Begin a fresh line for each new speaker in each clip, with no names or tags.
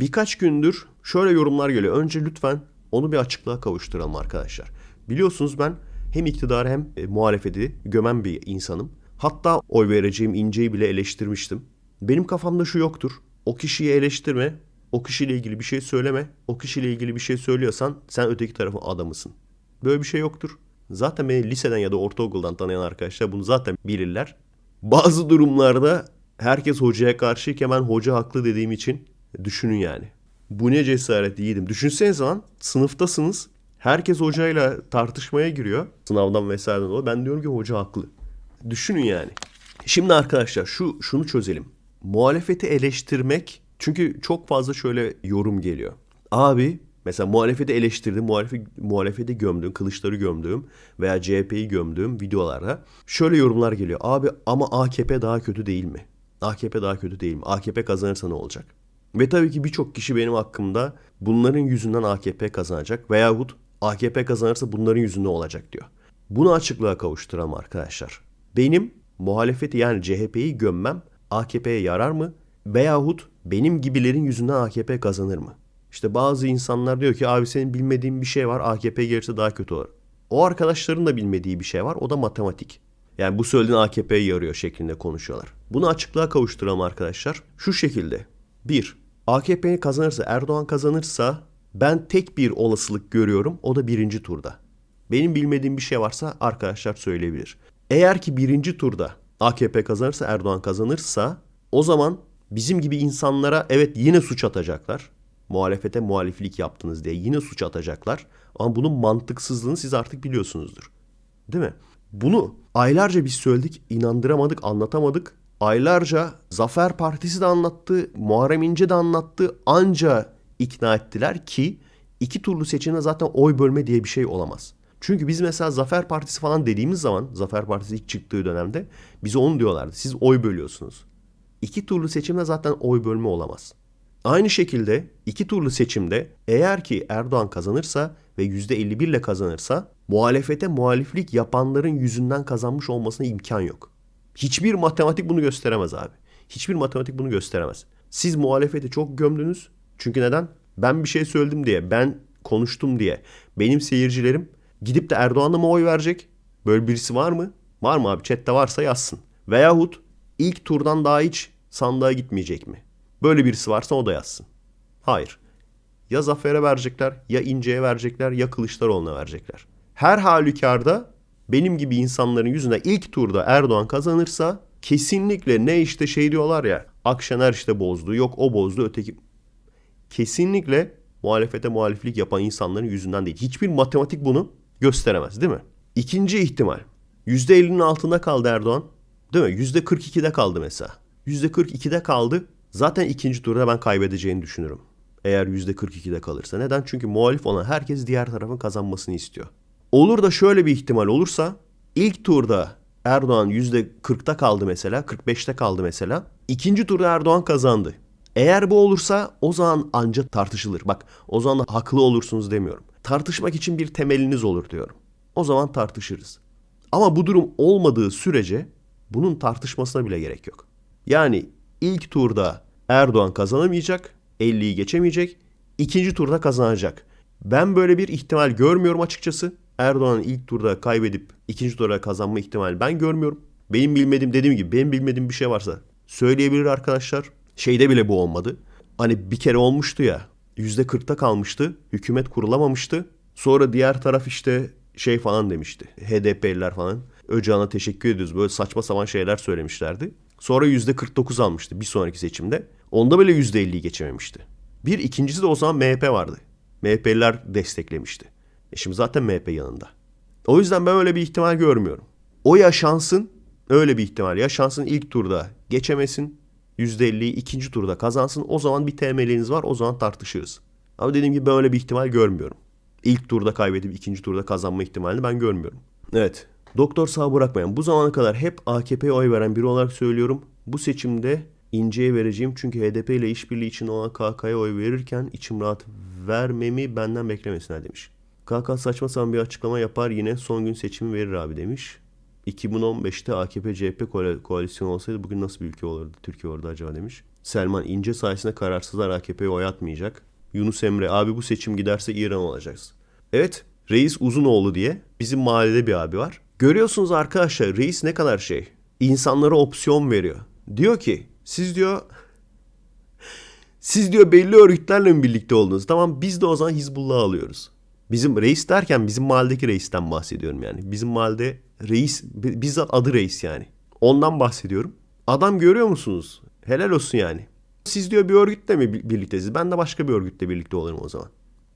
birkaç gündür şöyle yorumlar geliyor. Önce lütfen onu bir açıklığa kavuşturalım arkadaşlar. Biliyorsunuz ben hem iktidarı hem e, muhalefeti gömen bir insanım. Hatta oy vereceğim İnce'yi bile eleştirmiştim. Benim kafamda şu yoktur. O kişiyi eleştirme, o kişiyle ilgili bir şey söyleme. O kişiyle ilgili bir şey söylüyorsan sen öteki tarafın adamısın. Böyle bir şey yoktur. Zaten beni liseden ya da ortaokuldan tanıyan arkadaşlar bunu zaten bilirler. Bazı durumlarda herkes hocaya karşıyken ben hoca haklı dediğim için düşünün yani. Bu ne cesaret yiğidim. Düşünsenize lan sınıftasınız. Herkes hocayla tartışmaya giriyor. Sınavdan vesaireden dolayı. Ben diyorum ki hoca haklı. Düşünün yani. Şimdi arkadaşlar şu şunu çözelim. Muhalefeti eleştirmek çünkü çok fazla şöyle yorum geliyor. Abi mesela muhalefeti eleştirdim, muhalefeti, muhalefeti gömdüğüm, kılıçları gömdüğüm veya CHP'yi gömdüğüm videolarda şöyle yorumlar geliyor. Abi ama AKP daha kötü değil mi? AKP daha kötü değil mi? AKP kazanırsa ne olacak? Ve tabii ki birçok kişi benim hakkımda bunların yüzünden AKP kazanacak veyahut AKP kazanırsa bunların yüzünden olacak diyor. Bunu açıklığa kavuşturalım arkadaşlar. Benim muhalefeti yani CHP'yi gömmem AKP'ye yarar mı? Veyahut benim gibilerin yüzünden AKP kazanır mı? İşte bazı insanlar diyor ki abi senin bilmediğin bir şey var AKP gelirse daha kötü olur. O arkadaşların da bilmediği bir şey var o da matematik. Yani bu söylediğin AKP'ye yarıyor şeklinde konuşuyorlar. Bunu açıklığa kavuşturalım arkadaşlar. Şu şekilde. 1. AKP kazanırsa Erdoğan kazanırsa ben tek bir olasılık görüyorum o da birinci turda. Benim bilmediğim bir şey varsa arkadaşlar söyleyebilir. Eğer ki birinci turda AKP kazanırsa Erdoğan kazanırsa o zaman bizim gibi insanlara evet yine suç atacaklar. Muhalefete muhaliflik yaptınız diye yine suç atacaklar. Ama bunun mantıksızlığını siz artık biliyorsunuzdur. Değil mi? Bunu aylarca biz söyledik, inandıramadık, anlatamadık. Aylarca Zafer Partisi de anlattı, Muharrem İnce de anlattı. Anca ikna ettiler ki iki turlu seçimde zaten oy bölme diye bir şey olamaz. Çünkü biz mesela Zafer Partisi falan dediğimiz zaman Zafer Partisi ilk çıktığı dönemde bize onu diyorlardı. Siz oy bölüyorsunuz. İki turlu seçimde zaten oy bölme olamaz. Aynı şekilde iki turlu seçimde eğer ki Erdoğan kazanırsa ve %51 ile kazanırsa muhalefete muhaliflik yapanların yüzünden kazanmış olmasına imkan yok. Hiçbir matematik bunu gösteremez abi. Hiçbir matematik bunu gösteremez. Siz muhalefeti çok gömdünüz. Çünkü neden? Ben bir şey söyledim diye, ben konuştum diye. Benim seyircilerim gidip de Erdoğan'a mı oy verecek? Böyle birisi var mı? Var mı abi? Chat'te varsa yazsın. Veyahut ilk turdan daha hiç sandığa gitmeyecek mi? Böyle birisi varsa o da yazsın. Hayır. Ya Zafer'e verecekler, ya İnce'ye verecekler, ya Kılıçdaroğlu'na verecekler. Her halükarda benim gibi insanların yüzüne ilk turda Erdoğan kazanırsa kesinlikle ne işte şey diyorlar ya Akşener işte bozdu, yok o bozdu, öteki... Kesinlikle muhalefete muhaliflik yapan insanların yüzünden değil. Hiçbir matematik bunu gösteremez değil mi? İkinci ihtimal. %50'nin altında kaldı Erdoğan. Değil mi? %42'de kaldı mesela. %42'de kaldı. Zaten ikinci turda ben kaybedeceğini düşünürüm. Eğer %42'de kalırsa. Neden? Çünkü muhalif olan herkes diğer tarafın kazanmasını istiyor. Olur da şöyle bir ihtimal olursa ilk turda Erdoğan %40'ta kaldı mesela, 45'te kaldı mesela. İkinci turda Erdoğan kazandı. Eğer bu olursa o zaman anca tartışılır. Bak o zaman haklı olursunuz demiyorum. Tartışmak için bir temeliniz olur diyorum. O zaman tartışırız. Ama bu durum olmadığı sürece bunun tartışmasına bile gerek yok. Yani ilk turda Erdoğan kazanamayacak, 50'yi geçemeyecek, ikinci turda kazanacak. Ben böyle bir ihtimal görmüyorum açıkçası. Erdoğan'ın ilk turda kaybedip ikinci turda kazanma ihtimali ben görmüyorum. Benim bilmediğim dediğim gibi benim bilmediğim bir şey varsa söyleyebilir arkadaşlar. Şeyde bile bu olmadı. Hani bir kere olmuştu ya. Yüzde kırkta kalmıştı. Hükümet kurulamamıştı. Sonra diğer taraf işte şey falan demişti. HDP'liler falan. Öcalan'a teşekkür ediyoruz. Böyle saçma sapan şeyler söylemişlerdi. Sonra yüzde 49 almıştı bir sonraki seçimde. Onda bile yüzde 50'yi geçememişti. Bir ikincisi de o zaman MHP vardı. MHP'liler desteklemişti. E şimdi zaten MHP yanında. O yüzden ben öyle bir ihtimal görmüyorum. O yaşansın öyle bir ihtimal. Yaşansın ilk turda geçemesin. %50'yi ikinci turda kazansın. O zaman bir temeliniz var. O zaman tartışırız. Ama dediğim gibi böyle bir ihtimal görmüyorum. İlk turda kaybedip ikinci turda kazanma ihtimalini ben görmüyorum. Evet. Doktor sağ bırakmayan. Bu zamana kadar hep AKP'ye oy veren biri olarak söylüyorum. Bu seçimde İnce'ye vereceğim çünkü HDP ile işbirliği için olan KK'ya oy verirken içim rahat vermemi benden beklemesinler demiş. KK saçma sapan bir açıklama yapar yine son gün seçimi verir abi demiş. 2015'te AKP-CHP koal- koalisyonu olsaydı bugün nasıl bir ülke olurdu Türkiye orada acaba demiş. Selman İnce sayesinde kararsızlar AKP'ye oy atmayacak. Yunus Emre abi bu seçim giderse İran olacağız. Evet Reis Uzunoğlu diye bizim mahallede bir abi var. Görüyorsunuz arkadaşlar reis ne kadar şey. İnsanlara opsiyon veriyor. Diyor ki siz diyor siz diyor belli örgütlerle mi birlikte oldunuz? Tamam biz de o zaman Hizbullah alıyoruz. Bizim reis derken bizim mahalledeki reisten bahsediyorum yani. Bizim mahallede reis bi- bizzat adı reis yani. Ondan bahsediyorum. Adam görüyor musunuz? Helal olsun yani. Siz diyor bir örgütle mi bir- birliktesiniz? Ben de başka bir örgütle birlikte olurum o zaman.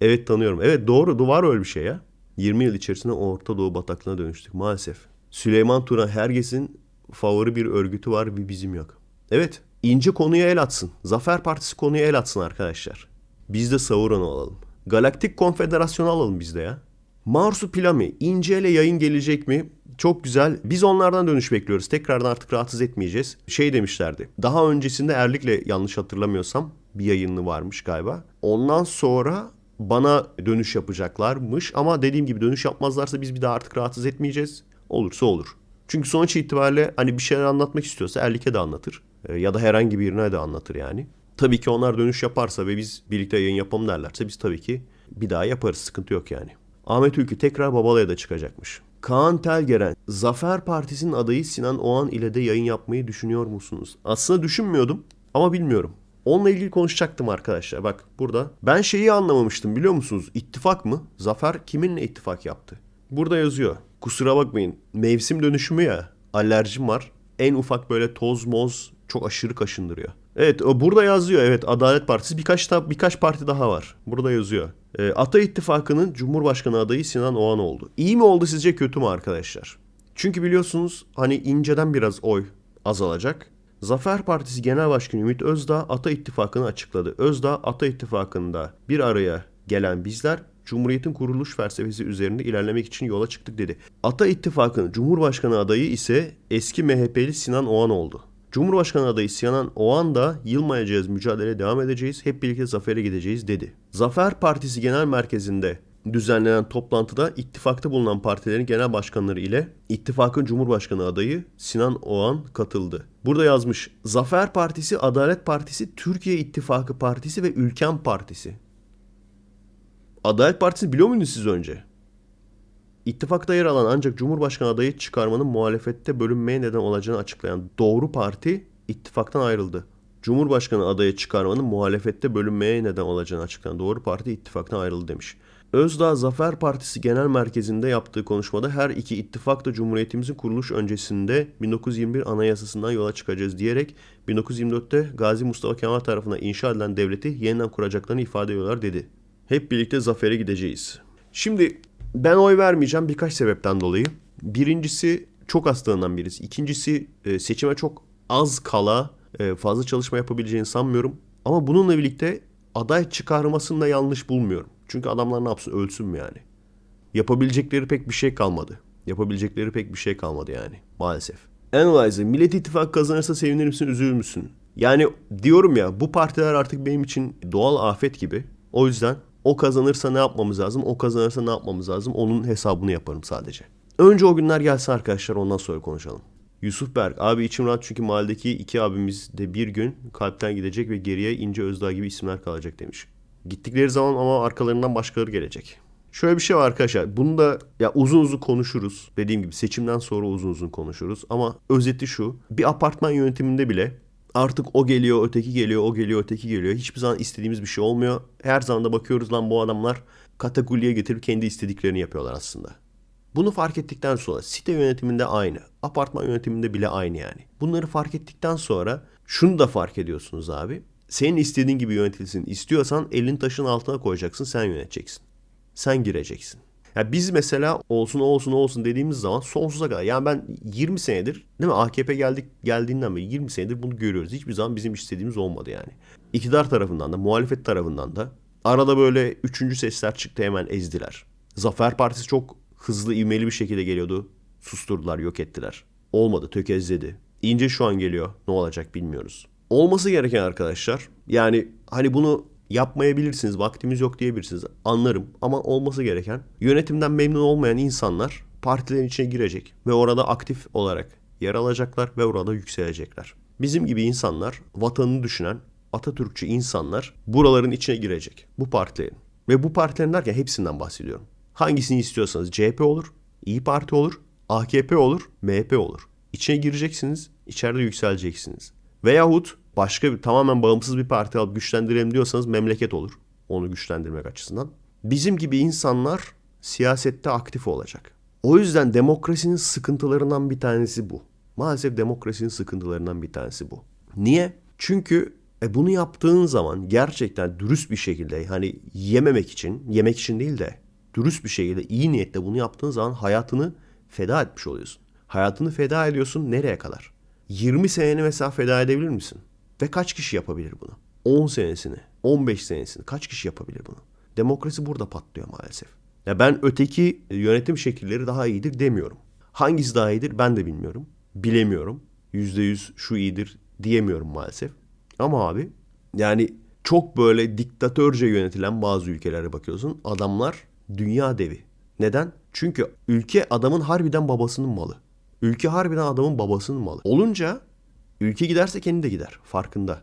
Evet tanıyorum. Evet doğru var öyle bir şey ya. 20 yıl içerisinde Orta Doğu bataklığına dönüştük maalesef. Süleyman Turan herkesin favori bir örgütü var bir bizim yok. Evet İnce konuya el atsın. Zafer Partisi konuya el atsın arkadaşlar. Biz de Sauron'u alalım. Galaktik Konfederasyonu alalım biz de ya. Marsupilami, İnce ile yayın gelecek mi? Çok güzel. Biz onlardan dönüş bekliyoruz. Tekrardan artık rahatsız etmeyeceğiz. Şey demişlerdi. Daha öncesinde Erlik'le yanlış hatırlamıyorsam bir yayını varmış galiba. Ondan sonra bana dönüş yapacaklarmış. Ama dediğim gibi dönüş yapmazlarsa biz bir daha artık rahatsız etmeyeceğiz. Olursa olur. Çünkü sonuç itibariyle hani bir şeyler anlatmak istiyorsa Erlik'e de anlatır. Ee, Ya da herhangi birine de anlatır yani. Tabii ki onlar dönüş yaparsa ve biz birlikte yayın yapalım derlerse biz tabii ki bir daha yaparız. Sıkıntı yok yani. Ahmet Ülkü tekrar Babala'ya da çıkacakmış. Kaan Telgeren, Zafer Partisi'nin adayı Sinan Oğan ile de yayın yapmayı düşünüyor musunuz? Aslında düşünmüyordum ama bilmiyorum. Onunla ilgili konuşacaktım arkadaşlar. Bak burada. Ben şeyi anlamamıştım biliyor musunuz? İttifak mı? Zafer kiminle ittifak yaptı? Burada yazıyor. Kusura bakmayın. Mevsim dönüşümü ya. Alerjim var. En ufak böyle toz moz çok aşırı kaşındırıyor. Evet burada yazıyor. Evet Adalet Partisi birkaç da, birkaç parti daha var. Burada yazıyor. Ee, Ata İttifakı'nın Cumhurbaşkanı adayı Sinan Oğan oldu. İyi mi oldu sizce kötü mü arkadaşlar? Çünkü biliyorsunuz hani inceden biraz oy azalacak. Zafer Partisi Genel Başkanı Ümit Özdağ Ata İttifakı'nı açıkladı. Özdağ Ata İttifakı'nda bir araya gelen bizler Cumhuriyet'in kuruluş felsefesi üzerinde ilerlemek için yola çıktık dedi. Ata İttifakı'nın Cumhurbaşkanı adayı ise eski MHP'li Sinan Oğan oldu. Cumhurbaşkanı adayı Sinan Oğan da yılmayacağız, mücadeleye devam edeceğiz, hep birlikte zafere gideceğiz dedi. Zafer Partisi Genel Merkezi'nde düzenlenen toplantıda ittifakta bulunan partilerin genel başkanları ile ittifakın Cumhurbaşkanı adayı Sinan Oğan katıldı. Burada yazmış Zafer Partisi, Adalet Partisi, Türkiye İttifakı Partisi ve Ülken Partisi. Adalet Partisi biliyor muydunuz siz önce? İttifakta yer alan ancak Cumhurbaşkanı adayı çıkarmanın muhalefette bölünmeye neden olacağını açıklayan Doğru Parti ittifaktan ayrıldı. Cumhurbaşkanı adayı çıkarmanın muhalefette bölünmeye neden olacağını açıklayan Doğru Parti ittifaktan ayrıldı demiş. Özdağ Zafer Partisi Genel Merkezi'nde yaptığı konuşmada her iki ittifak da Cumhuriyetimizin kuruluş öncesinde 1921 Anayasasından yola çıkacağız diyerek 1924'te Gazi Mustafa Kemal tarafından inşa edilen devleti yeniden kuracaklarını ifade ediyorlar dedi. Hep birlikte zafere gideceğiz. Şimdi ben oy vermeyeceğim birkaç sebepten dolayı. Birincisi çok hastalığından birisi. İkincisi e, seçime çok az kala e, fazla çalışma yapabileceğini sanmıyorum. Ama bununla birlikte aday çıkarmasını da yanlış bulmuyorum. Çünkü adamlar ne yapsın ölsün mü yani? Yapabilecekleri pek bir şey kalmadı. Yapabilecekleri pek bir şey kalmadı yani maalesef. Analyzer, Millet İttifakı kazanırsa sevinir misin, üzülür müsün? Yani diyorum ya bu partiler artık benim için doğal afet gibi. O yüzden o kazanırsa ne yapmamız lazım, o kazanırsa ne yapmamız lazım onun hesabını yaparım sadece. Önce o günler gelsin arkadaşlar ondan sonra konuşalım. Yusuf Berk, abi içim rahat çünkü mahalledeki iki abimiz de bir gün kalpten gidecek ve geriye İnce Özdağ gibi isimler kalacak demiş. Gittikleri zaman ama arkalarından başkaları gelecek. Şöyle bir şey var arkadaşlar. Bunu da ya uzun uzun konuşuruz. Dediğim gibi seçimden sonra uzun uzun konuşuruz. Ama özeti şu. Bir apartman yönetiminde bile artık o geliyor, öteki geliyor, o geliyor, öteki geliyor. Hiçbir zaman istediğimiz bir şey olmuyor. Her zaman da bakıyoruz lan bu adamlar katakulliye getirip kendi istediklerini yapıyorlar aslında. Bunu fark ettikten sonra site yönetiminde aynı. Apartman yönetiminde bile aynı yani. Bunları fark ettikten sonra şunu da fark ediyorsunuz abi. Senin istediğin gibi yönetilsin istiyorsan elin taşın altına koyacaksın sen yöneteceksin. Sen gireceksin. Ya biz mesela olsun olsun olsun dediğimiz zaman sonsuza kadar. Yani ben 20 senedir değil mi AKP geldik geldiğinden beri 20 senedir bunu görüyoruz. Hiçbir zaman bizim istediğimiz olmadı yani. İktidar tarafından da muhalefet tarafından da arada böyle üçüncü sesler çıktı hemen ezdiler. Zafer Partisi çok hızlı ivmeli bir şekilde geliyordu. Susturdular yok ettiler. Olmadı tökezledi. İnce şu an geliyor. Ne olacak bilmiyoruz. Olması gereken arkadaşlar yani hani bunu yapmayabilirsiniz, vaktimiz yok diyebilirsiniz. Anlarım ama olması gereken yönetimden memnun olmayan insanlar partilerin içine girecek ve orada aktif olarak yer alacaklar ve orada yükselecekler. Bizim gibi insanlar, vatanını düşünen Atatürkçü insanlar buraların içine girecek. Bu partilerin. Ve bu partilerin derken hepsinden bahsediyorum. Hangisini istiyorsanız CHP olur, İyi Parti olur, AKP olur, MHP olur. İçine gireceksiniz, içeride yükseleceksiniz. Veyahut başka bir tamamen bağımsız bir parti alıp güçlendirelim diyorsanız memleket olur. Onu güçlendirmek açısından. Bizim gibi insanlar siyasette aktif olacak. O yüzden demokrasinin sıkıntılarından bir tanesi bu. Maalesef demokrasinin sıkıntılarından bir tanesi bu. Niye? Çünkü e bunu yaptığın zaman gerçekten dürüst bir şekilde hani yememek için, yemek için değil de dürüst bir şekilde iyi niyetle bunu yaptığın zaman hayatını feda etmiş oluyorsun. Hayatını feda ediyorsun nereye kadar? 20 seneni mesela feda edebilir misin? Ve kaç kişi yapabilir bunu? 10 senesini, 15 senesini kaç kişi yapabilir bunu? Demokrasi burada patlıyor maalesef. Ya ben öteki yönetim şekilleri daha iyidir demiyorum. Hangisi daha iyidir ben de bilmiyorum. Bilemiyorum. %100 şu iyidir diyemiyorum maalesef. Ama abi yani çok böyle diktatörce yönetilen bazı ülkelere bakıyorsun. Adamlar dünya devi. Neden? Çünkü ülke adamın harbiden babasının malı. Ülke harbiden adamın babasının malı. Olunca ülke giderse kendi de gider. Farkında.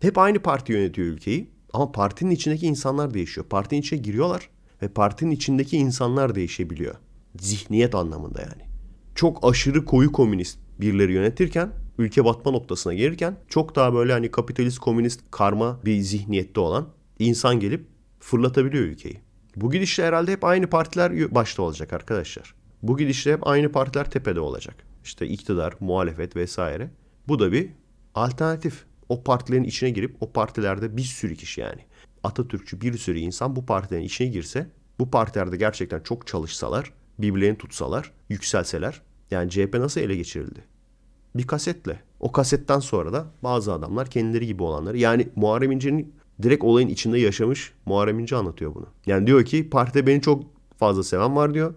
Hep aynı parti yönetiyor ülkeyi. Ama partinin içindeki insanlar değişiyor. Partinin içine giriyorlar ve partinin içindeki insanlar değişebiliyor. Zihniyet anlamında yani. Çok aşırı koyu komünist birileri yönetirken ülke batma noktasına gelirken çok daha böyle hani kapitalist komünist karma bir zihniyette olan insan gelip fırlatabiliyor ülkeyi. Bu gidişle herhalde hep aynı partiler başta olacak arkadaşlar. Bu gidişle hep aynı partiler tepede olacak. İşte iktidar, muhalefet vesaire. Bu da bir alternatif. O partilerin içine girip o partilerde bir sürü kişi yani. Atatürkçü bir sürü insan bu partilerin içine girse, bu partilerde gerçekten çok çalışsalar, birbirlerini tutsalar, yükselseler. Yani CHP nasıl ele geçirildi? Bir kasetle. O kasetten sonra da bazı adamlar kendileri gibi olanları yani Muharrem İnce'nin direkt olayın içinde yaşamış Muharrem İnce anlatıyor bunu. Yani diyor ki partide beni çok fazla seven var diyor.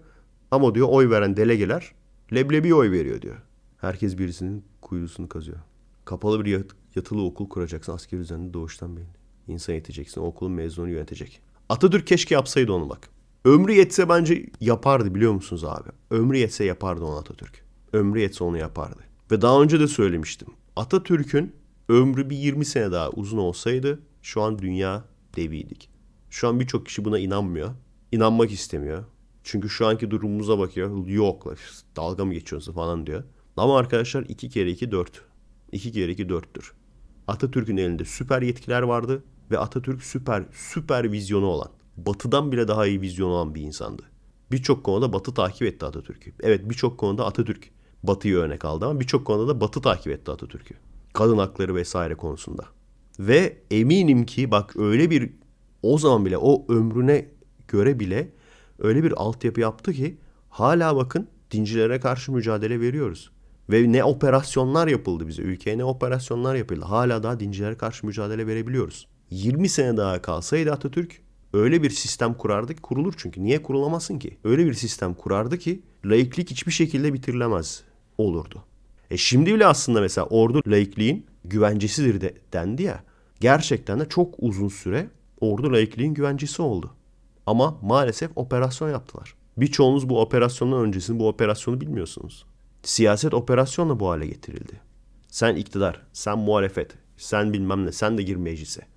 Ama diyor oy veren delegeler leblebi oy veriyor diyor. Herkes birisinin kuyusunu kazıyor. Kapalı bir yatılı okul kuracaksın asker üzerinde doğuştan belli. İnsan yeteceksin. Okulun mezunu yönetecek. Atatürk keşke yapsaydı onu bak. Ömrü yetse bence yapardı biliyor musunuz abi? Ömrü yetse yapardı onu Atatürk. Ömrü yetse onu yapardı. Ve daha önce de söylemiştim. Atatürk'ün ömrü bir 20 sene daha uzun olsaydı şu an dünya deviydik. Şu an birçok kişi buna inanmıyor. İnanmak istemiyor. Çünkü şu anki durumumuza bakıyor. Yok dalga mı geçiyorsun falan diyor. Ama arkadaşlar 2 kere 2 4. 2 kere 2 4'tür. Atatürk'ün elinde süper yetkiler vardı ve Atatürk süper süper vizyonu olan, batıdan bile daha iyi vizyonu olan bir insandı. Birçok konuda batı takip etti Atatürk'ü. Evet birçok konuda Atatürk batıyı örnek aldı ama birçok konuda da batı takip etti Atatürk'ü. Kadın hakları vesaire konusunda. Ve eminim ki bak öyle bir o zaman bile o ömrüne göre bile öyle bir altyapı yaptı ki hala bakın dincilere karşı mücadele veriyoruz. Ve ne operasyonlar yapıldı bize. Ülkeye ne operasyonlar yapıldı. Hala daha dincilere karşı mücadele verebiliyoruz. 20 sene daha kalsaydı Atatürk öyle bir sistem kurardı ki kurulur çünkü. Niye kurulamasın ki? Öyle bir sistem kurardı ki laiklik hiçbir şekilde bitirilemez olurdu. E şimdi bile aslında mesela ordu laikliğin güvencesidir de dendi ya. Gerçekten de çok uzun süre ordu laikliğin güvencesi oldu. Ama maalesef operasyon yaptılar. Birçoğunuz bu operasyonun öncesini bu operasyonu bilmiyorsunuz. Siyaset operasyonla bu hale getirildi. Sen iktidar, sen muhalefet, sen bilmem ne, sen de gir meclise.